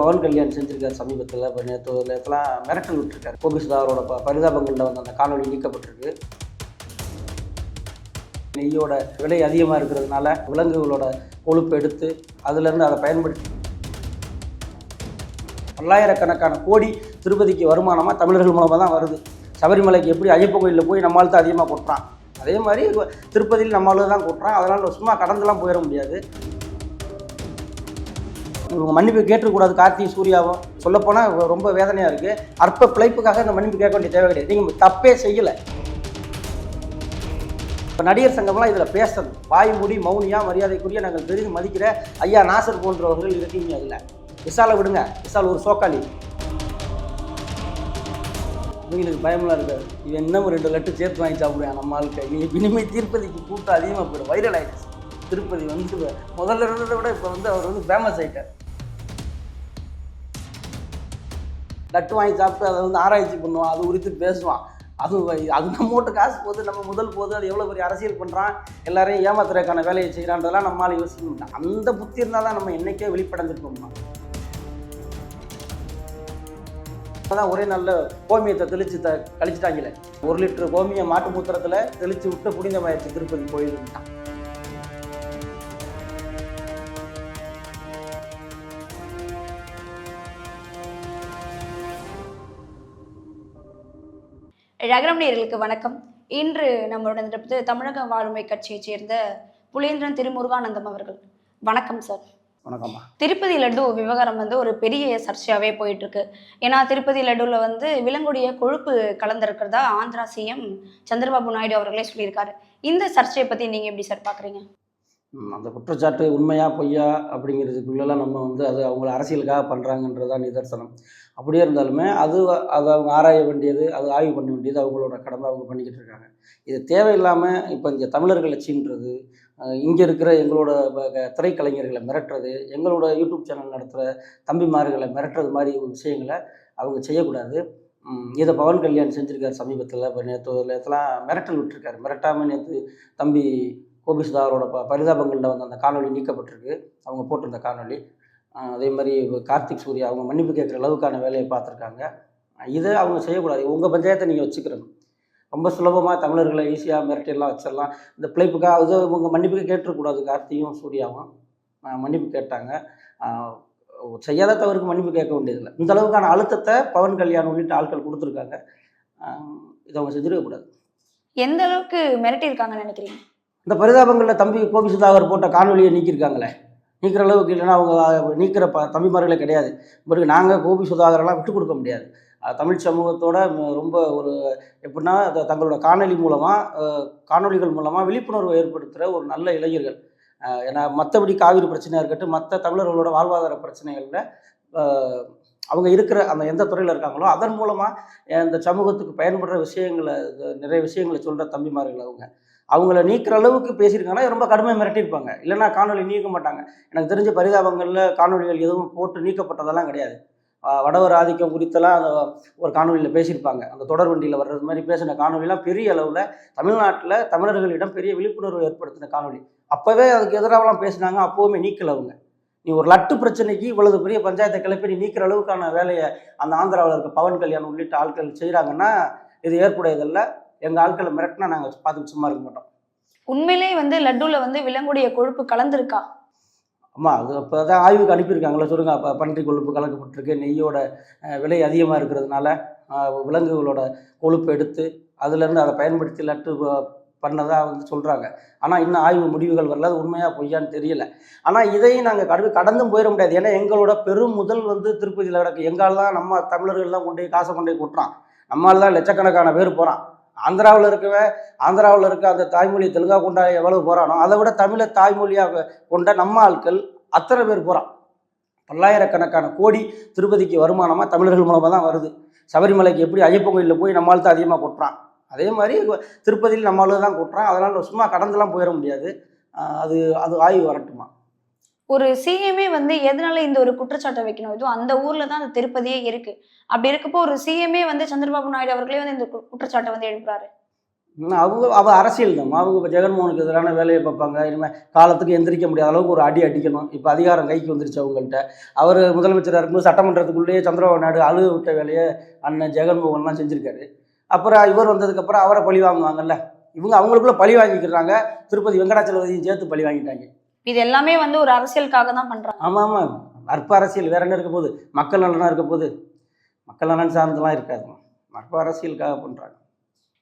பவன் கல்யாண் செஞ்சிருக்காரு சமீபத்தில் இப்போ நேற்று நேற்றுலாம் மிரட்டல் விட்டுருக்காரு. கோபிசுதாரோட ப பரிதாபங்களில் வந்து அந்த காணொலி நீக்கப்பட்டிருக்கு. நெய்யோட விலை அதிகமாக இருக்கிறதுனால விலங்குகளோட கொழுப்பு எடுத்து அதுலேருந்து அதை பயன்படுத்தி பல்லாயிரக்கணக்கான கோடி திருப்பதிக்கு வருமானமாக தமிழர்கள் மூலமாக தான் வருது. சபரிமலைக்கு எப்படி ஐயப்ப கோயிலில் போய் நம்மால் தான் அதிகமாக கொட்டுறான்? அதே மாதிரி திருப்பதியில் நம்மளால தான் கொட்டுறான். அதனால் சும்மா கடந்துலாம் போயிட முடியாது. இவங்க மன்னிப்பு கேட்டுக்கூடாது கார்த்தி சூர்யாவும். சொல்லப்போனால் ரொம்ப வேதனையாக இருக்குது அற்ப பிழைப்புக்காக இந்த மன்னிப்பு கேட்க வேண்டிய தேவை கிடையாது நீங்கள் தப்பே செய்யலை. இப்போ நடிகர் சங்கம்லாம் இதில் பேசுறது. வாய்மொழி மௌனியாக மௌனியா மரியாதைக்குரிய நாங்கள் பெரிதும் மதிக்கிற ஐயா நாசர் போன்றவர்கள் இருக்கீங்க அதில். விசாலை விடுங்க. விசால் ஒரு சோக்காளி. இவங்களுக்கு பயமெல்லாம் இருக்காது. இவன் இன்னும் ரெண்டு லட்டு சேர்த்து வாங்கி சாப்பிடுவேன் நம்ம ஆளுக்கு? நீ இனிமே திருப்பதிக்கு கூட்டம் அதிகமாக போயிடும். வைரல் ஆயிடுச்சு. திருப்பதி வந்து முதல்ல இருந்ததை விட இப்போ வந்து அவர் வந்து ஃபேமஸ் ஆகிட்டார் லட்டு வாங்கி சாப்பிட்டு அதை வந்து ஆராய்ச்சி பண்ணுவான் அது குறித்து பேசுவான். அது அது நம்ம காசு போகுது நம்ம முதல் போது அது எவ்வளோ பெரிய அரசியல் பண்ணுறான் எல்லாரையும் ஏமாத்துறதுக்கான வேலையை செய்கிறான்றதெல்லாம் நம்மளால் யோசிக்க முடியும் அந்த புத்தி இருந்தால் தான் நம்ம என்னைக்கே வெளிப்படைஞ்சிருக்கோம்மா அதான் ஒரே நல்ல கோமியத்தை தெளித்து த கழிச்சிட்டாங்களே ஒரு லிட்டர் கோமியை மாட்டு மூத்திரத்தில் தெளித்து விட்டு புனிதமாயிடுச்சு திருப்பதி கோயிலுன்ட்டான் ரகரம் வணக்கம். இன்று நம்மளுடன் இருப்பது தமிழக வாழ்மை கட்சியைச் சேர்ந்த புலேந்திரன் திருமுருகானந்தம் அவர்கள். வணக்கம் சார். வணக்கம்மா. திருப்பதி லட்டு விவகாரம் வந்து ஒரு பெரிய சர்ச்சையாவே போயிட்டு இருக்கு ஏன்னா திருப்பதி லட்டுல வந்து விலங்குடைய கொழுப்பு கலந்திருக்கிறதா ஆந்திரா சிஎம் சந்திரபாபு நாயுடு அவர்களே சொல்லியிருக்காரு. இந்த சர்ச்சையை பத்தி நீங்க எப்படி சார் பாக்குறீங்க? ம், அந்த குற்றச்சாட்டு உண்மையா பொய்யா அப்படிங்கிறதுக்குள்ளெல்லாம் நம்ம வந்து அது அவங்கள அரசியலுக்காக பண்ணுறாங்கன்றதான் நிதர்சனம். அப்படியே இருந்தாலுமே அது அதை அவங்க ஆராய வேண்டியது அது ஆய்வு பண்ண வேண்டியது அவங்களோட கடமை அவங்க பண்ணிக்கிட்டு இருக்காங்க. இது தேவையில்லாமல் இப்போ இங்கே தமிழர்கள் லட்சின்றது இங்கே இருக்கிற எங்களோட ப- திரைக்கலைஞர்களை மிரட்டுறது எங்களோட யூடியூப் சேனல் நடத்துகிற தம்பிமார்களை மிரட்டுறது மாதிரி ஒரு விஷயங்களை அவங்க செய்யக்கூடாது. இதை பவன் கல்யாண் செஞ்சுருக்கார் சமீபத்தில் இப்போ நேற்று நேற்றுலாம் மிரட்டல் விட்டுருக்காரு. மிரட்டாமல் நேற்று தம்பி கோபிசுதாரோட ப பரிதாபங்களில் வந்து அந்த காணொலி நீக்கப்பட்டிருக்கு. அவங்க போட்டிருந்த காணொளி. அதே மாதிரி கார்த்திக் சூர்யா அவங்க மன்னிப்பு கேட்குற அளவுக்கான வேலையை பார்த்துருக்காங்க. இதை அவங்க செய்யக்கூடாது. உங்கள் பஞ்சாயத்தை நீங்கள் வச்சுக்கிறணும் ரொம்ப சுலபமாக தமிழர்களை ஈஸியாக மிரட்டியெல்லாம் வச்சிடலாம். இந்த பிழைப்புக்காக அது இவங்க மன்னிப்பு கேட்டுறக்கூடாது கார்த்தியும் சூர்யாவும். மன்னிப்பு கேட்டாங்க. செய்யாத தவறுக்கு மன்னிப்பு கேட்க வேண்டியதில்லை. இந்த அளவுக்கான அழுத்தத்தை பவன் கல்யாண் உள்ளிட்ட ஆட்கள் கொடுத்துருக்காங்க. இதை அவங்க செஞ்சிருக்கக்கூடாது. எந்த அளவுக்கு மிரட்டி இருக்காங்கன்னு நினைக்கிறீங்க? இந்த பரிதாபங்களில் தம்பி கோபி சுதாகர் போட்ட காணொலியை நீக்கியிருக்காங்களே. நீக்கிற அளவுக்கு இல்லைன்னா அவங்க நீக்கிற ப தம்பிமார்களே கிடையாது. பிறகு நாங்கள் கோபி சுதாகரெல்லாம் விட்டு கொடுக்க முடியாது. தமிழ் சமூகத்தோட ரொம்ப ஒரு எப்படின்னா தங்களோட காணொலி மூலமாக காணொளிகள் மூலமாக விழிப்புணர்வு ஏற்படுத்துகிற ஒரு நல்ல இளைஞர்கள். ஏன்னா மற்றபடி காவிரி பிரச்சனையாக இருக்கட்டும் மற்ற தமிழர்களோட வாழ்வாதார பிரச்சனைகளில் அவங்க இருக்கிற அந்த எந்த துறையில் இருக்காங்களோ அதன் மூலமாக இந்த சமூகத்துக்கு பயன்படுற விஷயங்களை நிறைய விஷயங்களை சொல்கிற தம்பிமார்கள் அவங்க. அவங்கள நீக்கிற அளவுக்கு பேசியிருக்காங்கன்னா ரொம்ப கடுமையாக மிரட்டியிருப்பாங்க. இல்லைன்னா காணொலி நீக்க மாட்டாங்க. எனக்கு தெரிஞ்ச பரிதாபங்களில் காணொலிகள் எதுவும் போட்டு நீக்கப்பட்டதெல்லாம் கிடையாது. வடவர் ஆதிக்கம் குறித்தெல்லாம் அந்த ஒரு காணொலியில் பேசியிருப்பாங்க. அந்த தொடர் வண்டியில் வர்றது மாதிரி பேசின காணொலிலாம் பெரிய அளவில் தமிழ்நாட்டில் தமிழர்களிடம் பெரிய விழிப்புணர்வு ஏற்படுத்தின காணொலி அப்போவே அதுக்கு எதிராகலாம் பேசினாங்க அப்போவுமே நீக்கல அவங்க. நீ ஒரு லட்டு பிரச்சனைக்கு இவ்வளவு பெரிய பஞ்சாயத்தை கிளப்பி நீ நீக்கிற அளவுக்கான வேலையை அந்த ஆந்திராவில் இருக்க பவன் கல்யாணம் உள்ளிட்ட ஆட்கள் செய்கிறாங்கன்னா இது ஏற்புடையதல்ல. எங்கள் ஆட்களை மிரட்டினா நாங்கள் பார்த்துட்டு சும்மா இருக்க மாட்டோம். உண்மையிலேயே வந்து லட்டுல வந்து விலங்குடைய கொழுப்பு கலந்திருக்கா? ஆமா அது இப்போ தான் ஆய்வுக்கு அனுப்பியிருக்காங்களே சொல்லுங்க அப்போ பன்றி கொழுப்பு கலக்கப்பட்டிருக்கு நெய்யோட விலை அதிகமாக இருக்கிறதுனால விலங்குகளோட கொழுப்பு எடுத்து அதுலேருந்து அதை பயன்படுத்தி லட்டு ப- பண்ணதா வந்து சொல்கிறாங்க ஆனால் இன்னும் ஆய்வு முடிவுகள் வரல அது உண்மையாக பொய்யான்னு தெரியல. ஆனால் இதையும் நாங்கள் கடந்து கடந்தும் போயிட முடியாது. ஏன்னா எங்களோட பெரும் முதல் வந்து திருப்பதியில் கிடக்கு. எங்கால் தான் நம்ம தமிழர்கள்லாம் கொண்டு காசை கொண்டு போய் கொட்டுறான். நம்மால் தான் லட்சக்கணக்கான பேர் போகிறான் ஆந்திராவில் இருக்கவன் ஆந்திராவில் இருக்க அந்த தாய்மொழி தெலுங்கா கொண்டா எவ்வளவு போகிறானோ அதை விட தமிழை தாய்மொழியாக கொண்ட நம்ம ஆட்கள் அத்தனை பேர் போகிறான் பல்லாயிரக்கணக்கான கோடி திருப்பதிக்கு வருமானமாக தமிழர்கள் மூலமாக தான் வருது. சபரிமலைக்கு எப்படி ஐயப்பன் கோயிலில் போய் நம்மால் தான் அதிகமாக கொட்டுறான்? அதே மாதிரி திருப்பதியில் நம்மளால தான் கொட்டுறான். அதனால் சும்மா கடந்துலாம் போயிட முடியாது. அது அது ஆய்வு வரட்டுமா? ஒரு சிஎம்ஏ வந்து எதனால இந்த ஒரு குற்றச்சாட்டை வைக்கணும்? இதுவும் அந்த ஊர்ல தான் அந்த திருப்பதியே இருக்கு. அப்படி இருக்கப்போ ஒரு சிஎம்ஏ வந்து சந்திரபாபு நாயுடு அவர்களே வந்து இந்த கு- குற்றச்சாட்டை வந்து எழுப்புறாரு. அவங்க அவ அரசியல் தான். அவங்க இப்போ ஜெகன்மோகனுக்கு எதிரான வேலையை பார்ப்பாங்க. இனிமேல் காலத்துக்கு எந்திரிக்க முடியாத அளவுக்கு ஒரு அடி அடிக்கணும். இப்போ அதிகாரம் கைக்கு வந்துருச்சு அவங்கள்ட்ட. அவர் முதலமைச்சராக இருக்கும்போது சட்டமன்றத்துக்குள்ளேயே சந்திரபாபு நாயுடு அழுக விட்ட வேலையை அண்ணன் ஜெகன்மோகன்லாம் செஞ்சுருக்காரு. அப்புறம் இவர் வந்ததுக்கப்புறம் அவரை பழி வாங்குவாங்கல்ல. இவங்க அவங்களுக்குள்ள பழி வாங்கிக்கிறாங்க. திருப்பதி வெங்கடாச்சலபதியும் சேர்த்து பழி வாங்கிட்டாங்க. இது எல்லாமே வந்து ஒரு அரசியலுக்காக தான் பண்றாங்க. ஆமாம் ஆமாம் அற்ப அரசியல் வேற என்ன இருக்க போகுது? மக்கள் நலனா இருக்க போகுது? மக்கள் நலன் சார்ந்தெல்லாம் இருக்காது. அற்ப அரசியலுக்காக பண்ணுறாங்க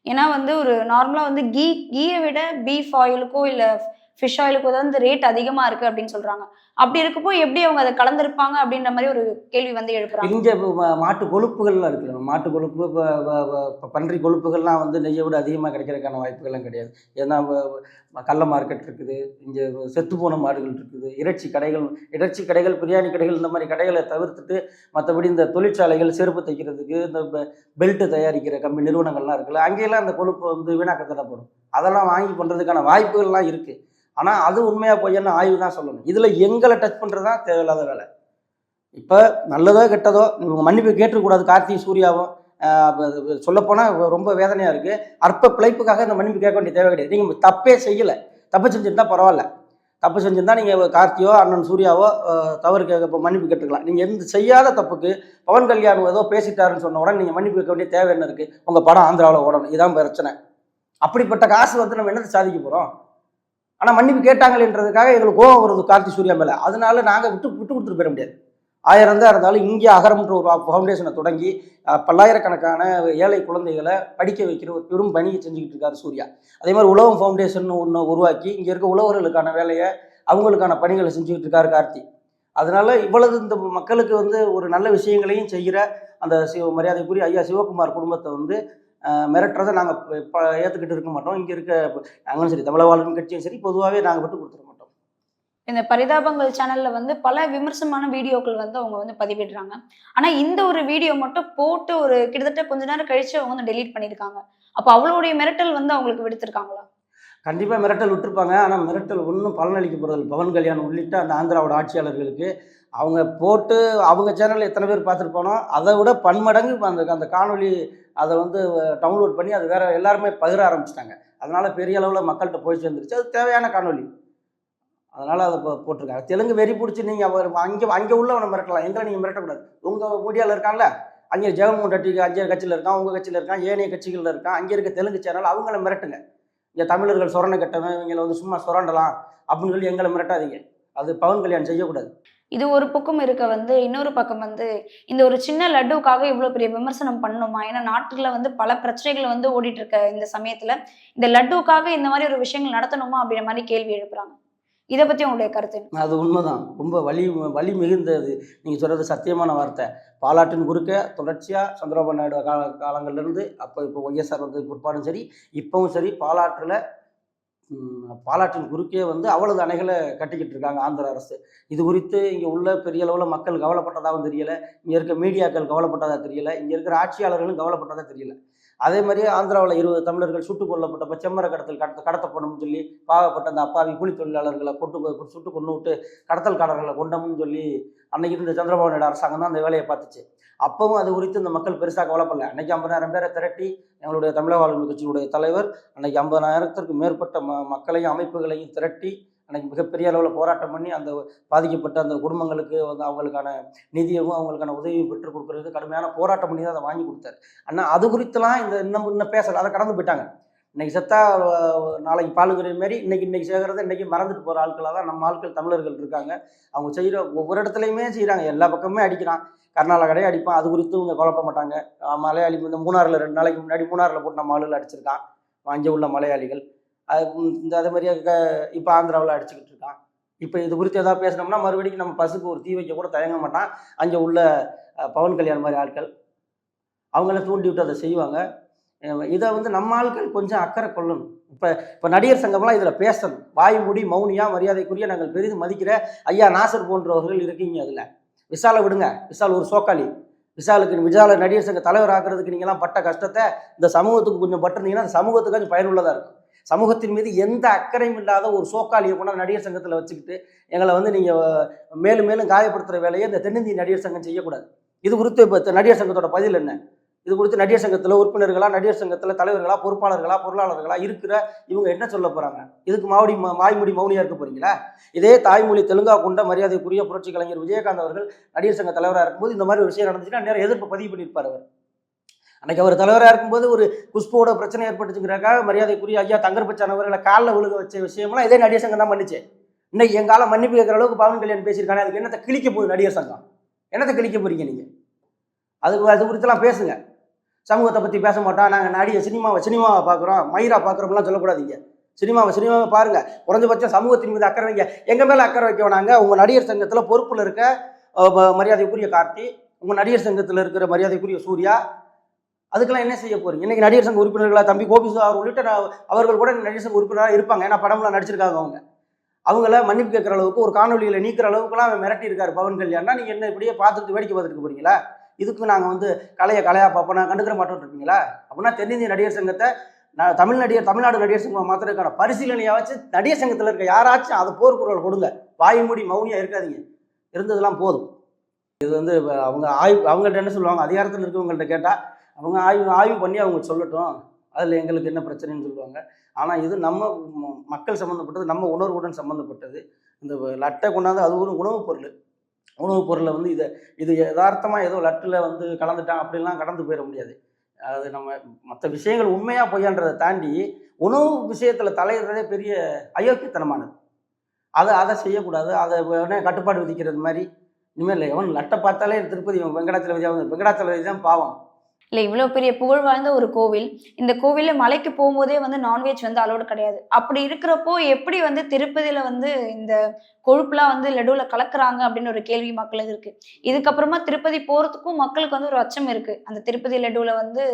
ஏன்னா வந்து ஒரு நார்மலா வந்து கீ கீயை விட பீஃப் ஆயிலுக்கோ இல்ல ஃபிஷ் ஆயிலுக்கு வந்து ரேட் அதிகமாக இருக்குது அப்படின்னு சொல்கிறாங்க அப்படி இருக்கப்போ எப்படி அவங்க அதை கலந்துருப்பாங்க அப்படின்ற மாதிரி ஒரு கேள்வி வந்து எழுப்புறாங்க. இங்கே மாட்டு கொழுப்புகள்லாம் இருக்குல்ல மாட்டு கொழுப்பு இப்போ பன்றி கொழுப்புகள்லாம் வந்து நெய்யை விட அதிகமாக கிடைக்கிறதுக்கான வாய்ப்புகள்லாம் கிடையாது. ஏன்னா கள்ள மார்க்கெட் இருக்குது இங்கே செத்து போன மாடுகள் இருக்குது இறைச்சி கடைகள் இறைச்சி கடைகள் பிரியாணி கடைகள் இந்த மாதிரி கடைகளை தவிர்த்துட்டு மற்றபடி இந்த தொழிற்சாலைகள் செருப்பு தைக்கிறதுக்கு இந்த பெல்ட்டு தயாரிக்கிற கம்பெனி நிறுவனங்கள்லாம் இருக்குல்ல அங்கேயெல்லாம் அந்த கொழுப்பு வந்து வீணாக்கத்தடப்படும் அதெல்லாம் வாங்கி பண்ணுறதுக்கான வாய்ப்புகள்லாம் இருக்குது ஆனால் அது உண்மையாக பொய்யான ஆய்வு தான் சொல்லணும். இதில் எங்களை டச் பண்ணுறது தான் தேவையில்லாத வேலை. இப்போ நல்லதோ கெட்டதோ இவங்க மன்னிப்பு கேட்டுக்கூடாது கார்த்திகை சூர்யாவும் சொல்லப்போனால் ரொம்ப வேதனையாக இருக்குது அற்ப பிழைப்புக்காக இந்த மன்னிப்பு கேட்க வேண்டிய தேவை கிடையாது. நீங்கள் தப்பே செய்யலை. தப்பு செஞ்சுருந்தா பரவாயில்ல. தப்பு செஞ்சுருந்தா நீங்கள் கார்த்தியோ அண்ணன் சூர்யாவோ தவறு கேட்க இப்போ மன்னிப்பு கேட்டுக்கலாம். நீங்கள் எந்த செய்யாத தப்புக்கு பவன் கல்யாண் ஏதோ பேசிட்டாருன்னு சொன்ன உடனே நீங்கள் மன்னிப்பு கேட்க வேண்டிய தேவை என்ன இருக்குது உங்கள் படம் ஆந்திராவில் ஓடணும். இதுதான் பிரச்சனை. அப்படிப்பட்ட காசு வந்து நம்ம என்னத்தை சாதிக்க போகிறோம் ஆனால் மன்னிப்பு கேட்டாங்களேன்றதுக்காக எங்களுக்கு கோவம் வருது கார்த்தி சூர்யா மேலே. அதனால நாங்கள் விட்டு விட்டு கொடுத்துட்டு போயிட முடியாது. ஆயிரம் தான் இருந்தாலும் இங்கே அகரம்ன்ற ஒரு ஃபவுண்டேஷனை தொடங்கி பல்லாயிரக்கணக்கான ஏழை குழந்தைகளை படிக்க வைக்கிற ஒரு பெரும் பணியை செஞ்சுக்கிட்டு இருக்காரு சூர்யா. அதே மாதிரி உழவம் ஃபவுண்டேஷன் ஒன்று உருவாக்கி இங்கே இருக்க உழவர்களுக்கான வேலையை அவங்களுக்கான பணிகளை செஞ்சுக்கிட்டு இருக்காரு கார்த்தி. அதனால இவ்வளவு இந்த மக்களுக்கு வந்து ஒரு நல்ல விஷயங்களையும் செய்கிற அந்த சிவ மரியாதைக்குரிய ஐயா சிவகுமார் குடும்பத்தை வந்து மிரட்டுறதை நாங்கள் இப்போ ஏற்றுக்கிட்டு இருக்க மாட்டோம். இங்கே இருக்க நாங்களும் சரி தமிழக வாழ்வின் கட்சியும் சரி பொதுவாகவே நாங்கள் விட்டு கொடுத்துட மாட்டோம். இந்த பரிதாபங்கள் சேனல்ல வந்து பல விமர்சனமான வீடியோக்கள் வந்து அவங்க வந்து பதிவிடுறாங்க. ஆனா இந்த ஒரு வீடியோ மட்டும் போட்டு ஒரு கிட்டத்தட்ட கொஞ்ச நேரம் கழிச்சு அவங்க வந்து டெலீட் பண்ணியிருக்காங்க. அப்போ அவளுடைய மிரட்டல் வந்து அவங்களுக்கு விடுத்திருக்காங்களா? கண்டிப்பாக மிரட்டல் விட்டுருப்பாங்க. ஆனால் மிரட்டல் ஒன்றும் பலனளிக்க போகிறதில்ல பவன் கல்யாண் உள்ளிட்ட அந்த ஆந்திராவோட ஆட்சியாளர்களுக்கு அவங்க போட்டு அவங்க சேனலில் எத்தனை பேர் பார்த்துருப்பானோ அதை விட பன்மடங்கு அந்த அந்த காணொலி அதை வந்து டவுன்லோட் பண்ணி அது வேறு எல்லாருமே பகிர ஆரம்பிச்சிட்டாங்க. அதனால் பெரிய அளவில் மக்கள்கிட்ட போய் சேர்ந்துருச்சு. அது தேவையான காணொலி அதனால் அதை போ- போட்டிருக்காங்க. தெலுங்கு வெறி பிடிச்சி நீங்கள் அவர் அங்கே அங்கே உள்ளவனை மிரட்டலாம். எங்களை நீங்கள் மிரட்டக்கூடாது. உங்கள் மீடியாவில் இருக்கான்ல? அங்கே ஜெகன்மோகன் ரெட்டி அஞ்சு கட்சியில் இருக்கான் உங்கள் கட்சியில் இருக்கான் ஏனைய கட்சிகளில் இருக்கான். அங்கே இருக்க தெலுங்கு சேனல் அவங்கள மிரட்டுங்க. இங்கே தமிழர்கள் சொரணை கட்டவன் இவங்களை வந்து சும்மா சுரண்டலாம் அப்படின்னு சொல்லி எங்களை மிரட்டாதீங்க. அது பவன் கல்யாணம் செய்யக்கூடாது. இது ஒரு பக்கம் இருக்க வந்து இன்னொரு பக்கம் வந்து இந்த ஒரு சின்ன லட்டுவுக்காக இவ்வளோ பெரிய விமர்சனம் பண்ணணுமா? ஏன்னா நாட்டில் வந்து பல பிரச்சனைகள் வந்து ஓடிட்டு இருக்க இந்த சமயத்தில். இந்த லட்டுவுக்காக இந்த மாதிரி ஒரு விஷயங்கள் நடத்தணுமா? அப்படின்ற மாதிரி கேள்வி எழுப்புறாங்க. இதை பற்றி உங்களுடைய கருத்து அது உண்மைதான். ரொம்ப வலி வலி மிகுந்தது. நீங்கள் சொல்கிறது சத்தியமான வார்த்தை. பாலாட்டின் குறுக்க தொடர்ச்சியாக சந்திரபாபு நாயுடு கால காலங்கள்லேருந்து அப்போ இப்போ ஒய்எஸ்ஆர் வந்து பிற்பாடும் சரி இப்போவும் சரி பாலாற்றில் பாலாற்றின் குறுக்கே வந்து அவ்வளவு அணைகளை கட்டிக்கிட்டு இருக்காங்க ஆந்திர அரசு. இது குறித்து இங்கே உள்ள பெரிய அளவில் மக்கள் கவலைப்பட்டதாகவும் தெரியல. இங்கே இருக்க மீடியாக்கள் கவலைப்பட்டதாக தெரியல. இங்கே இருக்கிற ஆட்சியாளர்களும் கவலைப்பட்டதாக தெரியல. அதே மாதிரியே ஆந்திராவில் இருபது தமிழர்கள் சுட்டுக் கொல்லப்பட்டப்ப செம்மர கடத்தல் கடத்த கடத்தப்படணும்னு சொல்லி பாவப்பட்ட அந்த அப்பாவி கூலி தொழிலாளர்களை கொண்டு சுட்டு கொண்டு விட்டு கடத்தல்காரர்களை கொண்டோம்னு சொல்லி அன்னைக்கு இருந்த சந்திரபாபு நாயுடு அரசாங்கம் தான் அந்த வேலையை பார்த்துச்சு. அப்பவும் அது குறித்து இந்த மக்கள் பெருசாக கவலைப்படல. அன்னைக்கு ஐம்பதாயிரம் பேரை திரட்டி எங்களுடைய தமிழக வாழ்வு கட்சியுடைய தலைவர் அன்னைக்கு ஐம்பதாயிரத்திற்கு மேற்பட்ட ம மக்களையும் அமைப்புகளையும் திரட்டி அன்னைக்கு மிகப்பெரிய அளவில் போராட்டம் பண்ணி அந்த பாதிக்கப்பட்ட அந்த குடும்பங்களுக்கு வந்து அவங்களுக்கான நிதியவும் அவங்களுக்கான உதவியும் பெற்றுக் கொடுக்கறதுக்கு கடுமையான போராட்டம் பண்ணி தான் அதை வாங்கி கொடுத்தாரு. ஆனால் அது குறித்தெல்லாம் இந்த இன்னும் இன்னும் பேசலை. அதை கடந்து போயிட்டாங்க. இன்னைக்கு செத்தா நாளைக்கு பாலுங்கிற மாரி இன்னைக்கு இன்னைக்கு சேர்க்கறத இன்னைக்கு மறந்துட்டு போகிற ஆட்களாக தான் நம்ம ஆட்கள் தமிழர்கள் இருக்காங்க. அவங்க செய்கிற ஒவ்வொரு இடத்துலையுமே செய்கிறாங்க எல்லா பக்கமுமே அடிக்கிறான். கர்நாடகாடையே அடிப்பான். அது குறித்து இவங்க குழப்ப மாட்டாங்க. மலையாளி இந்த மூணாறில் ரெண்டு நாளைக்கு முன்னாடி மூணாறில் போட்டு நம்ம ஆளுகள் அடிச்சிருக்கான். அங்கே உள்ள மலையாளிகள். அது இந்த அதே மாதிரியே இப்போ ஆந்திராவில் அடிச்சுக்கிட்டு இருக்கான். இப்போ இது குறித்து ஏதாவது பேசினோம்னா மறுபடியும் நம்ம பசுக்கு ஒரு தீ வைக்க கூட தயங்க மாட்டான். அங்கே உள்ள பவன் கல்யாண் மாதிரி ஆட்கள் அவங்கள தூண்டி விட்டு அதை செய்வாங்க. இதை வந்து நம்ம ஆட்கள் கொஞ்சம் அக்கறை கொள்ளணும். இப்போ இப்போ நடிகர் சங்கம்லாம் இதில் பேசணும். வாய் மூடி மௌனியா மரியாதைக்குரிய நாங்கள் பெரிதும் மதிக்கிற ஐயா நாசர் போன்றவர்கள் இருக்கீங்க அதில். விசாலை விடுங்க. விசால் ஒரு சோக்காளி. விசாலுக்கு விசால நடிகர் சங்க தலைவர் ஆக்குறதுக்கு நீங்களாம் பட்ட கஷ்டத்தை இந்த சமூகத்துக்கு கொஞ்சம் பட்டிருந்தீங்கன்னா அந்த சமூகத்துக்கு கொஞ்சம் பயனுள்ளதாக இருக்கும். சமூகத்தின் மீது எந்த அக்கறையும் இல்லாத ஒரு சோக்காலியை கொண்டு நடிகர் சங்கத்தில் வச்சுக்கிட்டு எங்களை வந்து நீங்கள் மேலும் மேலும் காயப்படுத்துகிற வேலையை இந்த தென்னிந்திய நடிகர் சங்கம் செய்யக்கூடாது. இது குறித்து இப்போ நடிகர் சங்கத்தோட பதில் என்ன? இது குறித்து நடிகர் சங்கத்தில் உறுப்பினர்களா நடிகர் சங்கத்தில் தலைவர்களா பொறுப்பாளர்களா பொருளாளர்களா இருக்கிற இவங்க என்ன சொல்ல போகிறாங்க இதுக்கு மாவடி ம- வாய்மொழி மௌனியா இருக்க போறீங்களா? இதே தாய்மொழி தெலுங்கா கொண்ட மரியாதைக்குரிய புரட்சி கலைஞர் விஜயகாந்த் அவர்கள் நடிகர் சங்க தலைவராக இருக்கும்போது இந்த மாதிரி ஒரு விஷயம் நடந்துச்சுன்னா நேரம் எதிர்ப்பு பதிவு பண்ணியிருப்பார் அவர். அன்னைக்கு அவர் தலைவராக இருக்கும்போது ஒரு குஷ்புவோட பிரச்சனை ஏற்பட்டுச்சுங்கிறக்காக மரியாதைக்குரிய ஐயா தங்கர்பச்சான் அவர்களை காலில் விழுக வச்ச விஷயம்லாம் இதே நடிகர் சங்கம் தான் பண்ணிச்சு. இன்னைக்கு எங்களால் மன்னிப்பு கேட்குற அளவுக்கு பவன் கல்யாண் பேசியிருக்காங்க அதுக்கு என்னத்தை கிழிக்க போகுது நடிகர் சங்கம்? என்னத்தை கிழிக்க போறீங்க நீங்கள் அதுக்கு அது குறித்தெல்லாம் பேசுங்க. சமூகத்தை பற்றி பேச மாட்டோம். நாங்கள் நடிகை சினிமாவை சினிமாவை பார்க்குறோம். மயிரா பார்க்குறோம்லாம் சொல்லக்கூடாதீங்க. சினிமாவை சினிமாவை பாருங்க. குறைஞ்சபட்சம் சமூகத்தின் மீது அக்கறை வைங்க. எங்கள் மேலே அக்கறை வைக்க வேணாங்க. உங்கள் நடிகர் சங்கத்தில் பொறுப்பில் இருக்க மரியாதைக்குரிய கார்த்தி உங்கள் நடிகர் சங்கத்தில் இருக்கிற மரியாதைக்குரிய சூர்யா அதுக்கெல்லாம் என்ன செய்ய போறீங்க? இன்னைக்கு நடிகர் சங்க உறுப்பினர்களா தம்பி கோபி அவர் உள்ளிட்ட அவர்கள் கூட நடிகர் சங்க உறுப்பினராக இருப்பாங்க. ஏன்னா படம்லாம் நடிச்சிருக்காங்க அவங்க. அவங்கள மன்னிப்பு கேட்குற அளவுக்கு ஒரு காணொலியில் நீக்கிற அளவுக்குலாம் அவன் மிரட்டி இருக்காரு பவன் கல்யாண்னா நீங்கள் என்ன இப்படியே பார்த்துட்டு வேடிக்கை பார்த்துட்டு போறீங்களா? இதுக்கு நாங்கள் வந்து கலையை கலையா பார்ப்போம். நான் கண்டுக்கிற மாட்டோம் இருக்கீங்களா அப்படின்னா தென்னிந்திய நடிகர் சங்கத்தை நான் தமிழ் நடிகர் தமிழ்நாடு நடிகர் சங்கம் மாத்திரக்கான பரிசீலனையாச்சும் நடிகர் சங்கத்தில் இருக்க யாராச்சும் அதை போர்க்குறவர்கள் கொடுங்க. வாய்மூடி மௌனியா இருக்காதீங்க. இருந்ததெல்லாம் போதும். இது வந்து அவங்க ஆய்வு அவங்கள்ட்ட என்ன சொல்லுவாங்க? அதிகாரத்தில் இருக்கவங்கள்ட்ட கேட்டால் அவங்க ஆய்வு ஆய்வு பண்ணி அவங்க சொல்லட்டும். அதில் எங்களுக்கு என்ன பிரச்சனைன்னு சொல்லுவாங்க. ஆனால் இது நம்ம ம- மக்கள் சம்மந்தப்பட்டது நம்ம உணர்வுடன் சம்மந்தப்பட்டது இந்த லட்டை கொண்டாந்து அது ஒரு உணவுப் பொருள். உணவுப் பொருளை வந்து இதை இது யதார்த்தமாக ஏதோ லட்டில் வந்து கலந்துட்டான் அப்படிலாம் கடந்து போயிட முடியாது. அது நம்ம மற்ற விஷயங்கள் உண்மையாக பொய்யான்றதை தாண்டி உணவு விஷயத்தில் தலையிடுறதே பெரிய அயோக்கியத்தனமானது. அதை அதை செய்யக்கூடாது. அதை உடனே கட்டுப்பாடு விதிக்கிறது மாதிரி. இனிமேல் எவன் லட்டை பார்த்தாலே திருப்பதி வெங்கடாச்சலபதி அவன் வெங்கடாச்சலபதி தான் பாவம். இல்லை இவ்வளோ பெரிய புகழ் வாய்ந்த ஒரு கோவில். இந்த கோவிலில் மலைக்கு போகும்போதே வந்து நான்வெஜ் வந்து அலோடு கிடையாது. அப்படி இருக்கிறப்போ எப்படி வந்து திருப்பதியில் வந்து இந்த கொழுப்புலாம் வந்து லடுவில் கலக்குறாங்க அப்படின்னு ஒரு கேள்வி மக்களுக்கு இருக்குது இதுக்கப்புறமா திருப்பதி போகிறதுக்கும் மக்களுக்கு வந்து ஒரு அச்சம் இருக்குது அந்த திருப்பதி லட்டுவில் வந்து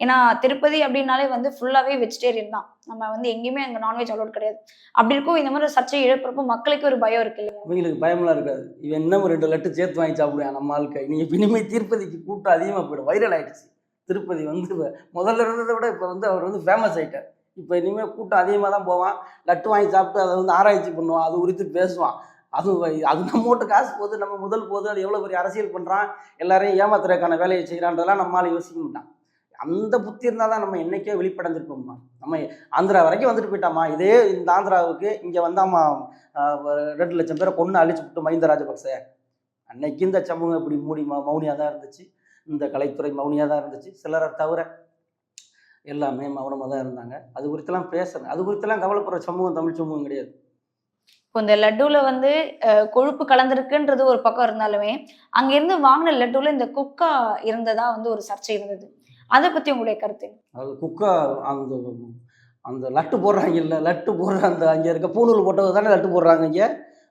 ஏன்னா திருப்பதி அப்படின்னாலே வந்து ஃபுல்லாகவே வெஜிடேரியன் தான். நம்ம வந்து எங்கேயுமே அங்கே நான்வெஜ் அலோட் கிடையாது. அப்படி இருக்கும் இந்த மாதிரி சர்ச்சை எழுப்புறப்போ மக்களுக்கு ஒரு பயம் இருக்கு இல்லையா? இவங்களுக்கு பயமெல்லாம் இருக்காது. இவன் இன்னும் ரெண்டு லட்டு சேர்த்து வாங்கி சாப்பிடுவேன் நம்ம ஆளுக்கு. நீங்கள் இனிமேல் திருப்பதிக்கு கூட்டம் அதிகமாக போயிடும். வைரல் ஆயிடுச்சு. திருப்பதி வந்து முதல்ல இருந்ததை விட இப்போ வந்து அவர் வந்து ஃபேமஸ் ஆகிட்டார் இப்போ இனிமேல் கூட்டம் அதிகமாக தான் போவான். லட்டு வாங்கி சாப்பிட்டு அதை வந்து ஆராய்ச்சி பண்ணுவான். அது குறித்து பேசுவான். அது அது நம்மகிட்ட காசு போகுது நம்ம முதல் போகுது. அது எவ்வளோ பெரிய அரசியல் பண்ணுறான் எல்லாரையும் ஏமாத்துறதுக்கான வேலையை செய்கிறான்றதெல்லாம் நம்மளால் யோசிக்க மாட்டான். அந்த புத்தி இருந்தால் தான் நம்ம என்றைக்கோ வெளிப்படைஞ்சிருப்போம்மா. நம்ம ஆந்திரா வரைக்கும் வந்துட்டு போயிட்டாமா இதே இந்த ஆந்திராவுக்கு இங்கே வந்தாமா ஒரு ரெண்டு லட்சம் பேரை கொண்டு அழிச்சு விட்டு மஹிந்த ராஜபக்சே. அன்னைக்கு இந்த சமூகம் இப்படி மூடி ம மௌனியாக தான் இருந்துச்சு. இந்த கலைத்துறை மௌனியாக தான் இருந்துச்சு. சிலரை தவிர எல்லாமே மௌனமாக தான் இருந்தாங்க. அது குறித்தெல்லாம் பேசுறேன் அது குறித்தெல்லாம் கவலைப்படுற சமூகம் தமிழ் சமூகம் கிடையாது. இப்போ இந்த லட்டுல வந்து கொழுப்பு கலந்துருக்குன்றது ஒரு பக்கம் இருந்தாலுமே அங்க இருந்து வாங்கின லட்டுல இந்த குக்கா இருந்ததா வந்து ஒரு சர்ச்சை இருந்தது. அதை பற்றி உங்களுடைய கருத்து அது குக்கா அந்த அந்த லட்டு போடுறாங்கல்ல லட்டு போடுற அந்த அங்கே இருக்க பூணூல் போட்டது தானே லட்டு போடுறாங்க இங்கே?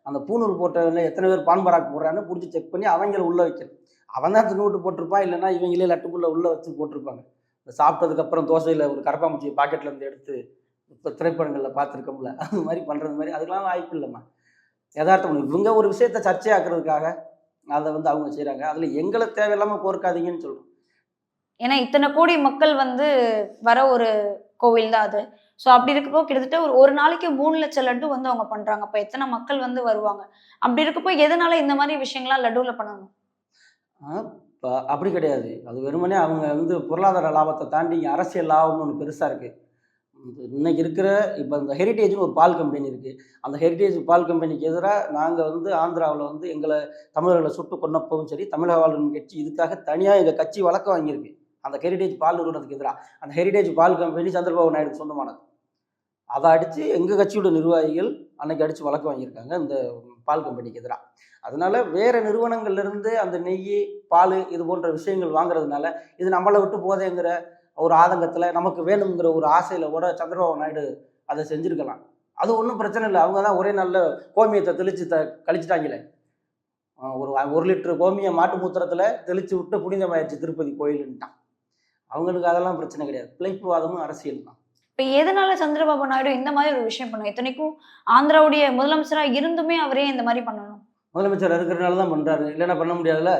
அந்த பூணூல் போட்டதில் எத்தனை பேர் பான்பராக் போடுறான்னு பிடிச்சி செக் பண்ணி அவங்கள உள்ளே வைக்கணும். அவன் தான் நோட்டு போட்டிருப்பான் இல்லைனா இவங்களே லட்டுக்குள்ளே உள்ளே வச்சு போட்டிருப்பாங்க. சாப்பிட்டதுக்கப்புறம் தோசையில் ஒரு கரப்பாம்பூச்சி பாக்கெட்லேருந்து எடுத்து இப்போ திரைப்படங்களில் பார்த்துருக்கோம்ல அது மாதிரி பண்ணுறது மாதிரி அதுக்கெல்லாம் வாய்ப்பு இல்லைம்மா. யதார்த்தம் இவங்க ஒரு விஷயத்தை சர்ச்சையாக்குறதுக்காக அதை வந்து அவங்க செய்கிறாங்க அதில் எங்களை தேவையில்லாமல் கோர்க்காதீங்கன்னு சொல்கிறோம் ஏன்னா இத்தனை கோடி மக்கள் வந்து வர ஒரு கோவில் தான் அது. ஸோ அப்படி இருக்கப்போ கிட்டத்தட்ட ஒரு ஒரு நாளைக்கு மூணு லட்சம் லட்டு வந்து அவங்க பண்றாங்க. அப்போ எத்தனை மக்கள் வந்து வருவாங்க? அப்படி இருக்கப்போ எதனால இந்த மாதிரி விஷயங்கள்லாம் லட்டுவில் பண்ணணும்? அப்படி கிடையாது. அது வெறுமனே அவங்க வந்து பொருளாதார லாபத்தை தாண்டி இங்கே அரசியல் லாபம்னு ஒன்று பெருசாக இருக்குது இன்னைக்கு இருக்கிற இப்போ இந்த ஹெரிட்டேஜ்னு ஒரு பால் கம்பெனி இருக்குது அந்த ஹெரிட்டேஜ் பால் கம்பெனிக்கு எதிராக நாங்கள் வந்து ஆந்திராவில் வந்து எங்களை தமிழர்களை சுட்டு கொன்னப்பவும் சரி தமிழக வாழ்வின் கட்சி இதுக்காக தனியாக எங்கள் கட்சி வழக்கம் வாங்கியிருக்கு. அந்த ஹெரிடேஜ் பால் நிறுவனத்துக்கு எதிராக அந்த ஹெரிடேஜ் பால் கம்பெனி சந்திரபாபு நாயுடு சொந்தமானது. அதை அடித்து எங்கள் கட்சியோட நிர்வாகிகள் அன்னைக்கு அடித்து வழக்கு வாங்கியிருக்காங்க இந்த பால் கம்பெனிக்கு எதிராக அதனால வேறு நிறுவனங்கள்லேருந்து அந்த நெய் பால் இது போன்ற விஷயங்கள் வாங்குறதுனால இது நம்மளை விட்டு போதேங்கிற ஒரு ஆதங்கத்தில் நமக்கு வேணுங்கிற ஒரு ஆசையில் கூட சந்திரபாபு நாயுடு அதை செஞ்சுருக்கலாம். அது ஒன்றும் பிரச்சனை இல்லை. அவங்க தான் ஒரே நல்ல கோமியத்தை தெளித்து த கழிச்சிட்டாங்களே. ஒரு ஒரு லிட்டர் கோமிய மாட்டு மூத்திரத்தில் தெளித்து விட்டு புனிதமாயிருச்சு திருப்பதி கோயிலுன்ட்டான். அவங்களுக்கு அதெல்லாம் பிரச்சனை கிடையாது. பிழைப்புவாதமும் அரசியல் தான். இப்போ எதனால சந்திரபாபு நாயுடு இந்த மாதிரி ஒரு விஷயம் பண்ணணும்? இத்தனைக்கும் ஆந்திராவுடைய முதலமைச்சரா இருந்துமே அவரே இந்த மாதிரி பண்ணணும். முதலமைச்சர் இருக்கிறனால தான் பண்ணுறாரு இல்லைன்னா பண்ண முடியாதுல்ல?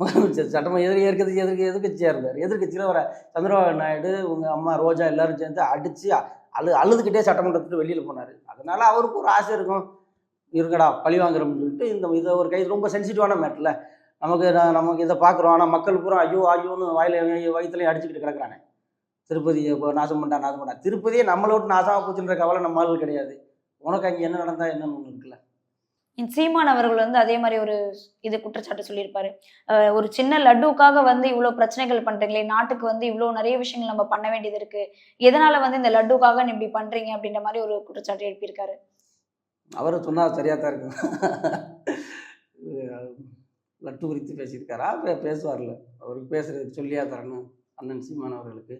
முதலமைச்சர் சட்டமா எதிர் ஏற்கனவே எதிர்க்க எதிர்கட்சியாக இருந்தார். எதிர்கட்சியில் வர சந்திரபாபு நாயுடு உங்கள் அம்மா ரோஜா எல்லாரும் சேர்ந்து அடித்து அழு அழுதுகிட்டே சட்டமன்றத்துக்கு வெளியில் போனார். அதனால அவருக்கு ஒரு ஆசை இருக்கும். இருக்கடா பழி வாங்குறோம்னு சொல்லிட்டு இந்த இதை ஒரு கை ரொம்ப சென்சிட்டிவான மேட்டரில் நமக்கு நமக்கு இதை பார்க்குறோம். ஆனால் மக்கள் பூரா ஐயோ ஐயோன்னு வாயில வயிற்றுலையும் அடிச்சுக்கிட்டு கிடக்குறானே. திருப்பதி இப்போ நாசம் பண்ணா நாசம் பண்ணா திருப்பதியே நம்மளை விட்டு நாசமாக போச்சுன்ற கவலை நம்ம ஆளுகள் கிடையாது. உனக்கு அங்கே என்ன நடந்தா என்னன்னு ஒன்று இருக்குல்ல? சீமான் அவர்கள் வந்து அதே மாதிரி ஒரு இது குற்றச்சாட்டு சொல்லியிருப்பாரு. ஒரு சின்ன லட்டுக்காக வந்து இவ்வளவு பிரச்சனைகள் பண்றீங்களே நாட்டுக்கு வந்து இவ்வளவு நிறைய விஷயங்கள் நம்ம பண்ண வேண்டியது இருக்கு. எதனால வந்து இந்த லட்டுக்காக நீ இப்படி பண்றீங்க அப்படின்ற மாதிரி ஒரு குற்றச்சாட்டு எழுப்பியிருக்காரு. அவர் சொன்னால் சரியாக தான் இருக்கும். லட்டு குறித்து பேசியிருக்காரா? பேசுவார்ல. அவருக்கு பேசுறதுக்கு சொல்லியா தரணும் அண்ணன் சீமான் அவர்களுக்கு.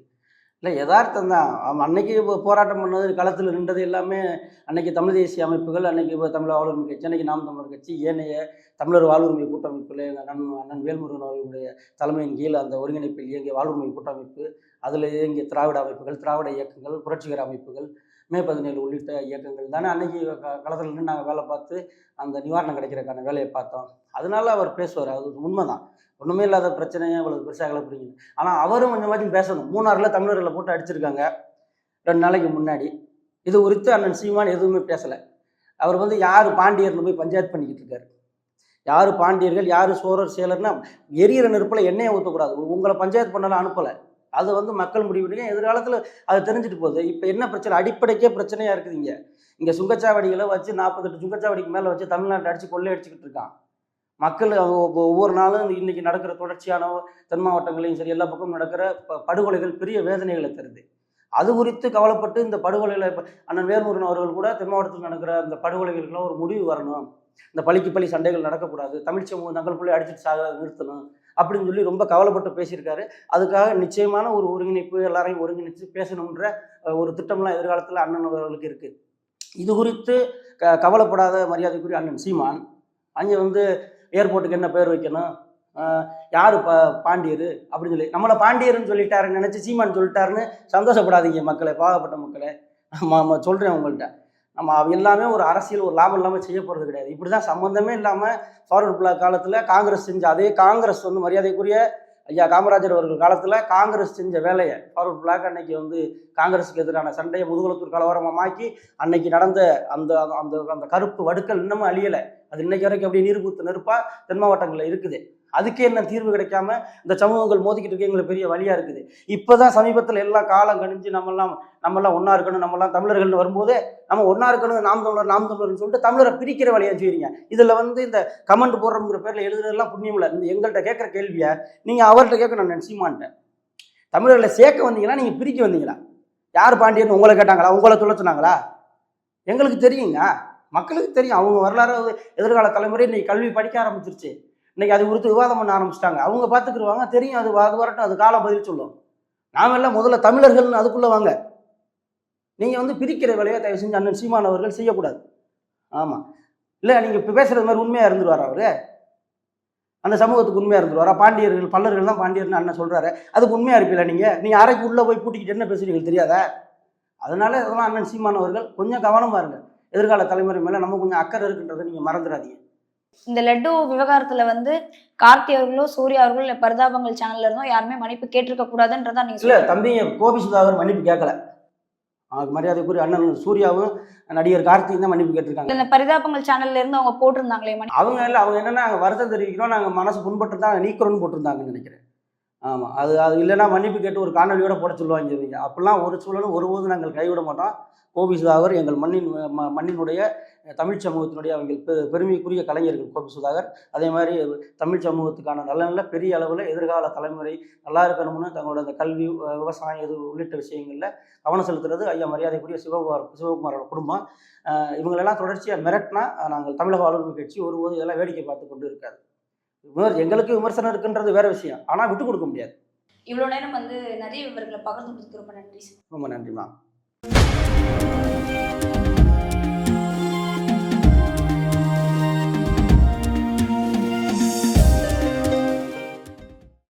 இல்லை யதார்த்தம் தான். அவன் அன்னைக்கு இப்போ போராட்டம் பண்ணது களத்தில் நின்றது எல்லாமே அன்னைக்கு தமிழ் தேசிய அமைப்புகள் அன்னைக்கு இப்போ தமிழ் வாழ்வுரிமை கட்சி அன்னைக்கு நாம் தமிழர் கட்சி ஏனைய தமிழர் வாழ்வுரிமை கூட்டமைப்பில் எங்கள் அண்ணன் அண்ணன் வேல்முருகன் அவர்களுடைய தலைமையின் கீழ் அந்த ஒருங்கிணைப்பில் இயங்கிய வாழ்வுரிமை கூட்டமைப்பு அதில் இயங்கிய திராவிட அமைப்புகள் திராவிட இயக்கங்கள் புரட்சிகர அமைப்புகள் மே பதினேழு உள்ளிட்ட இயக்கங்கள் தானே அன்னைக்கு க- களத்துல நின்று நாங்கள் வேலை பார்த்து அந்த நிவாரணம் கிடைக்கிறதுக்கான வேலையை பார்த்தோம். அதனால அவர் பேசுவார். அது உண்மைதான். ஒன்றுமே இல்லாத பிரச்சனையை இவ்வளவு பெருசாக கிளப்புறீங்க ஆனால் அவரும் கொஞ்சமாச்சும் பேசணும். மூணாறில் தமிழர்களை போட்டு அடிச்சிருக்காங்க. ரெண்டு நாளைக்கு முன்னாடி. இது குறித்து அண்ணன் சீமான் எதுவுமே பேசலை. அவர் வந்து யார் பாண்டியர்னு போய் பஞ்சாயத்து பண்ணிக்கிட்டு இருக்காரு. யார் பாண்டியர்கள் யார் சோழர் சேலர்னா எரியிற நெருப்பில் எண்ணெயை ஊற்றக்கூடாது உங்களை பஞ்சாயத்து பண்ணலாம் அனுப்பலை. அது வந்து மக்கள் முடிவு பண்ணி எதிர்காலத்தில் அது தெரிஞ்சுட்டு போகுது. இப்போ என்ன பிரச்சனை? அடிப்படைக்கே பிரச்சனையாக இருக்குது இங்கே இங்கே சுங்கச்சாவடிகளை வச்சு நாற்பத்தெட்டு சுங்கச்சாவடிக்கு மேலே வச்சு தமிழ்நாட்டை அடித்து கொள்ளை அடிச்சுக்கிட்டு இருக்கான். மக்கள் அவங்க ஒவ்வொரு நாளும் இன்றைக்கி நடக்கிற தொடர்ச்சியான தென் மாவட்டங்களையும் சரி எல்லா பக்கமும் நடக்கிற படுகொலைகள் பெரிய வேதனைகளை தருது. அது குறித்து கவலைப்பட்டு இந்த படுகொலைகளை அண்ணன் வேல்முருகன் அவர்கள் கூட தென் மாவட்டத்தில் நடக்கிற இந்த படுகொலைகளுக்கெல்லாம் ஒரு முடிவு வரணும். இந்த பழிக்கு பழி சண்டைகள் நடக்கக்கூடாது. தமிழ் சமூகம் தங்களுக்குள்ளே அடிச்சுட்டு சாக நிறுத்தணும். அப்படின்னு சொல்லி ரொம்ப கவலைப்பட்டு பேசியிருக்காரு. அதுக்காக நிச்சயமான ஒரு ஒருங்கிணைப்பு எல்லாரையும் ஒருங்கிணைச்சு பேசணுன்ற ஒரு திட்டம்லாம் எதிர்காலத்தில் அண்ணன் அவர்களுக்கு இருக்கு. இது குறித்து க கவலைப்படாத மரியாதைக்குரிய அண்ணன் சீமான் அங்கே வந்து ஏர்போர்ட்டுக்கு என்ன பேர் வைக்கணும்? யார் பா பாண்டியர்? அப்படின்னு சொல்லி நம்மளை பாண்டியர்னு சொல்லிட்டாருன்னு நினச்சி சீமான் சொல்லிட்டாருன்னு சந்தோஷப்படாதீங்க மக்களை பாவப்பட்ட மக்களை. ஆமாம் ஆமாம் சொல்கிறேன் உங்கள்கிட்ட நம்ம எல்லாமே ஒரு அரசியல் ஒரு லாபம் இல்லாமல் செய்ய போகிறது கிடையாது. இப்படி தான் சம்மந்தமே இல்லாமல் ஃபார்வர்ட் பிளாக் காலத்தில் காங்கிரஸ் செஞ்ச அதே காங்கிரஸ் வந்து மரியாதைக்குரிய ஐயா காமராஜர் அவர்கள் காலத்தில் காங்கிரஸ் செஞ்ச வேலையை ஃபார்வர்ட் பிளாக் அன்னைக்கு வந்து காங்கிரஸுக்கு எதிரான சண்டையை முதுகுலத்தூர் கலவரமாக்கி அன்னைக்கு நடந்த அந்த அந்த அந்த கருப்பு வடுக்கல் இன்னமும் அழியலை. அது இன்னைக்கு வரைக்கும் அப்படியே நீர் நெருப்பாக தென் மாவட்டங்களில் இருக்குது. அதுக்கே என்ன தீர்வு கிடைக்காம இந்த சமூகங்கள் மோதிக்கிட்டு இருக்க எங்களுக்கு பெரிய வழியா இருக்குது. இப்போதான் சமீபத்தில் எல்லாம் காலம் கணிஞ்சு நம்மெல்லாம் நம்மெல்லாம் ஒன்றா இருக்கணும் நம்மெல்லாம் தமிழர்கள்னு வரும்போது நம்ம ஒன்றா இருக்கணும் நாம் தமிழர் நாம் தமிழர்னு சொல்லிட்டு தமிழரை பிரிக்கிற வழியாக செய்றீங்க. இதில் வந்து இந்த கமெண்ட் போடுறோங்கிற பேரில் எழுதுறதெல்லாம் புண்ணியம் இல்லை. இந்த எங்கள்கிட்ட கேட்குற கேள்வியை நீங்கள் அவர்கிட்ட கேட்க நான் சீமான்ட்ட தமிழர்களை சேர்க்க வந்தீங்களா நீங்கள் பிரிக்க வந்தீங்களா? யார் பாண்டியன் உங்களை கேட்டாங்களா? உங்களை சொல்ல சொன்னாங்களா? எங்களுக்கு தெரியுங்க. மக்களுக்கு தெரியும். அவங்க வரலாறு எதிர்கால தலைமுறை இன்னைக்கு கல்வி படிக்க ஆரம்பிச்சிருச்சு. இன்னைக்கு அது குறித்து விவாதம் பண்ண ஆரம்பிச்சிட்டாங்க. அவங்க பார்த்துக்குருவாங்க தெரியும் அது அது வரட்டும் அது காலம் பதில் சொல்லும். நாம எல்லாம் முதல்ல தமிழர்கள்னு அதுக்குள்ளே வாங்க. நீங்கள் வந்து பிரிக்கிற வேலையை தயவு செஞ்சு அண்ணன் சீமான் அவர்கள் செய்யக்கூடாது. ஆமாம் இல்லை நீங்கள் இப்போ பேசுகிறது மாதிரி உண்மையாக இருந்துருவார் அவர்? அந்த சமூகத்துக்கு உண்மையாக இருந்துருவாரா? பாண்டியர்கள் பல்லர்கள் தான் பாண்டியர்னு அண்ணன் சொல்கிறாரு அதுக்கு உண்மையாக இருப்பீங்களா நீங்கள் நீங்கள் அறைக்கு உள்ளே போய் பூட்டிக்கிட்டு என்ன பேசுறீங்க தெரியாதா? அதனால இதெல்லாம் அண்ணன் சீமான் அவர்கள் கொஞ்சம் கவனமாக இருங்க. எதிர்கால தலைமுறை மேலே நம்ம கொஞ்சம் அக்கறை இருக்குன்றதை நீங்கள் மறந்துடாதீங்க. இந்த லட்டு விவகாரத்துல வந்து கார்த்தி அவர்களோ சூர்யா அவர்களோ இல்ல பரிதாபங்கள் சேனல்ல இருந்தோ யாருமே மன்னிப்பு கேட்டிருக்க கூடாதுன்றதா நீங்க இல்லை சொல்றீங்க. தம்பி கோபி சுதாகர் மன்னிப்பு கேட்கல அவருக்கு மரியாதைக்குரிய அண்ணன் சூர்யாவும் நடிகர் கார்த்திக் தான் மன்னிப்பு கேட்டிருக்காங்க. இந்த பரிதாபங்கள் சேனல்ல இருந்து அவங்க போட்டிருந்தாங்களே அவங்க இல்லை அவங்க என்னன்னா நாங்கள் வருத்தம் தெரிவிக்கிறோம் நாங்கள் மனசு புண்பட்டு தான் நீக்கிறோம்னு போட்டிருந்தாங்கன்னு நினைக்கிறேன். ஆமாம் அது அது இல்லைன்னா மன்னிப்பு கேட்டு ஒரு காணொலியோட போட சொல்லுவாங்க இவங்க. அப்படிலாம் ஒரு சூழலும் ஒருபோதும் நாங்கள் கைவிட மாட்டோம். கோபி சுதாகர் எங்கள் மண்ணின் ம- மண்ணினுடைய தமிழ் சமூகத்தினுடைய அவங்க பெ பெருமைக்குரிய கலைஞர்கள் கோபி சுதாகர். அதே மாதிரி தமிழ் சமூகத்துக்கான நல்ல நல்ல பெரிய அளவில் எதிர்கால தலைமுறை நல்லா இருக்கணும்னு தங்களோட அந்த கல்வி விவசாயம் இது உள்ளிட்ட விஷயங்களில் கவனம் செலுத்துறது ஐயா மரியாதைக்குரிய சிவகுமார் சிவகுமாரோட குடும்பம். இவங்களெல்லாம் தொடர்ச்சியாக மிரட்டினா நாங்கள் தமிழக ஆளுநர் கட்சி ஒருபோது இதெல்லாம் வேடிக்கை பார்த்து கொண்டு இருக்காது. விமர் எங்களுக்கு விமர்சனம் இருக்குன்றது வேற விஷயம். ஆனால் விட்டு கொடுக்க முடியாது. இவ்வளவு நேரம் வந்து நிறைய விவரங்களை பகிர்ந்து கொடுத்ததுக்கு ரொம்ப நன்றி ரொம்ப நன்றிமா